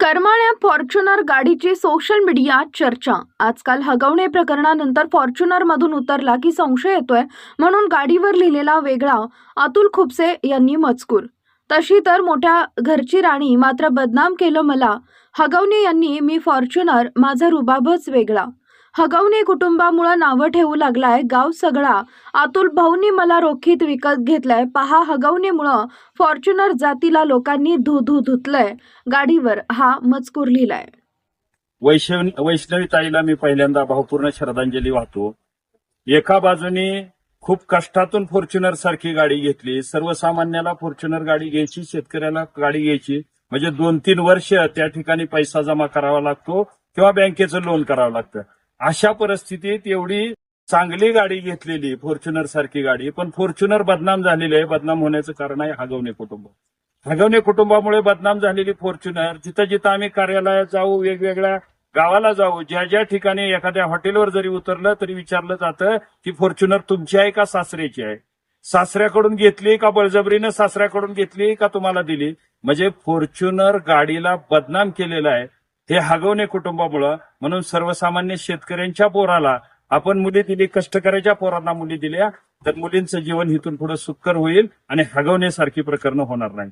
करमाळ्या Fortuner गाडीची social मीडियात चर्चा. आजकाल हगवणे प्रकरणानंतर फॉर्च्युनरमधून उतरला की संशय येतोय म्हणून गाडीवर लिहिलेला वेगळा अतुल खुपसे यांनी मजकूर. तशी तर मोठ्या घरची राणी मात्र बदनाम केलं मला. हगवणे यांनी मी फॉर्च्युनर माझा रुबाबच वेगळा. हगवणी कुटुंबामुळं नावं ठेवू लागलाय गाव सगळा. अतुल भाऊनी मला रोखीत विकत घेतलाय. पहा हगवणीमुळं फॉर्च्युनर जातीला लोकांनी धू धू धुतलंय. गाडीवर हा मजकूर लिहिलाय. वैष्णवी वैष्णवी ताईला मी पहिल्यांदा भावपूर्ण श्रद्धांजली वाहतो. एका बाजूने खूप कष्टातून फॉर्च्युनर सारखी गाडी घेतली. सर्वसामान्याला फॉर्च्युनर गाडी घ्यायची शेतकऱ्याला गाडी घ्यायची. म्हणजे दोन तीन वर्ष त्या ठिकाणी पैसा जमा करावा लागतो किंवा बँकेचं लोन करावं लागतं. अशा परिस्थितीत एवढी चांगली गाडी घेतलेली फॉर्च्युनर सारखी गाडी पण फॉर्च्युनर बदनाम झालेली आहे. बदनाम होण्याचं कारण आहे हगवणे कुटुंब. हगवणे कुटुंबामुळे बदनाम झालेली फॉर्च्युनर जिथं जिथं आम्ही कार्यालयात जाऊ वेगवेगळ्या गावाला जाऊ ज्या ज्या ठिकाणी एखाद्या हॉटेलवर जरी उतरलं तरी विचारलं जातं की फॉर्च्युनर तुमची आहे का सासऱ्याची आहे? सासऱ्याकडून घेतली का बळजबरीनं सासऱ्याकडून घेतली का तुम्हाला दिली? म्हणजे फॉर्च्युनर गाडीला बदनाम केलेला आहे. हे हगवणे कुटुंबामुळं म्हणून सर्वसामान्य शेतकऱ्यांच्या पोराला आपण मुली दिली कष्टकऱ्याच्या पोरांना मुली दिल्या तर मुलींचं जीवन इथून पुढे सुकर होईल आणि हगवण्यासारखी प्रकरणं होणार नाही